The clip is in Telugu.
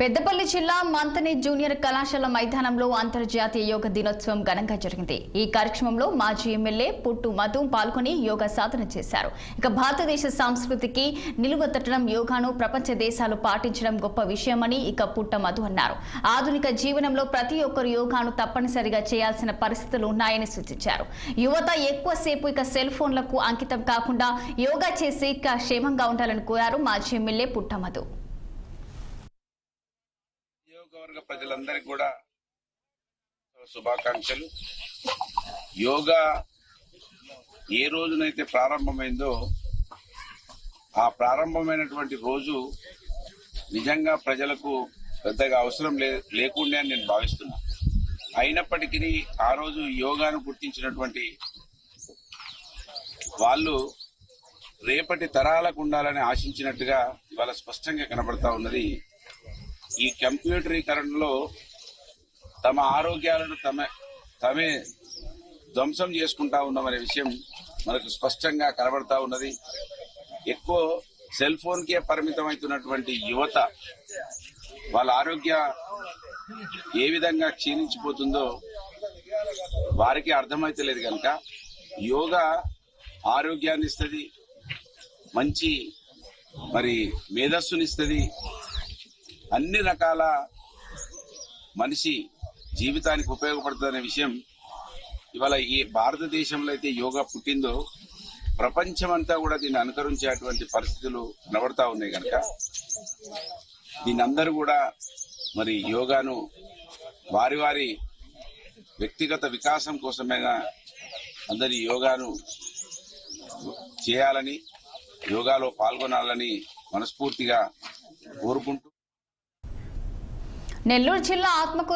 పెద్దపల్లి జిల్లా మంతని జూనియర్ కళాశాల మైదానంలో అంతర్జాతీయ యోగ దినోత్సవం ఘనంగా జరిగింది. ఈ కార్యక్రమంలో మాజీ ఎమ్మెల్యే పుట్టు మధు పాల్గొని యోగా సాధన చేశారు. ఇక భారతదేశ సంస్కృతికి నిలువతట్టడం యోగాను ప్రపంచ దేశాలు పాటించడం గొప్ప విషయమని ఇక పుట్ట మధు అన్నారు. ఆధునిక జీవనంలో ప్రతి ఒక్కరు యోగాను తప్పనిసరిగా చేయాల్సిన పరిస్థితులు ఉన్నాయని సూచించారు. యువత ఎక్కువసేపు ఇక సెల్ ఫోన్లకు అంకితం కాకుండా యోగా చేసి ఇక క్షేమంగా ఉండాలని కోరారు మాజీ ఎమ్మెల్యే పుట్ట మధు. నియోజకవర్గ ప్రజలందరికీ కూడా శుభాకాంక్షలు. యోగా ఏ రోజునైతే ప్రారంభమైందో ఆ ప్రారంభమైనటువంటి రోజు నిజంగా ప్రజలకు పెద్దగా అవసరం లే లేకుండా అని నేను భావిస్తున్నా. అయినప్పటికీ ఆ రోజు యోగాను గుర్తించినటువంటి వాళ్ళు రేపటి తరాలకు ఉండాలని ఆశించినట్టుగా ఇవాళ స్పష్టంగా కనబడతా ఉన్నది. ఈ కంప్యూటరీకరణలో తమ ఆరోగ్యాలను తమ తమే ధ్వంసం చేసుకుంటా ఉన్నామనే విషయం మనకు స్పష్టంగా కనబడతా ఉన్నది. ఎక్కువ సెల్ ఫోన్కే పరిమితం అవుతున్నటువంటి యువత వాళ్ళ ఆరోగ్య ఏ విధంగా క్షీణించిపోతుందో వారికి అర్థమైతలేదు కనుక యోగా ఆరోగ్యాన్ని ఇస్తుంది మంచి మరి మేధస్సునిస్తుంది అన్ని రకాల మనిషి జీవితానికి ఉపయోగపడుతుందనే విషయం ఇవాళ ఈ భారతదేశంలో అయితే యోగా పుట్టిందో ప్రపంచమంతా కూడా దీన్ని అనుకరించేటువంటి పరిస్థితులు కనబడతా ఉన్నాయి కనుక దీని అందరూ కూడా మరి యోగాను వారి వారి వ్యక్తిగత వికాసం కోసమేగా అందరి యోగాను చేయాలని యోగాలో పాల్గొనాలని మనస్ఫూర్తిగా కోరుకుంటూ నెల్లూరు జిల్లా ఆత్మకూరు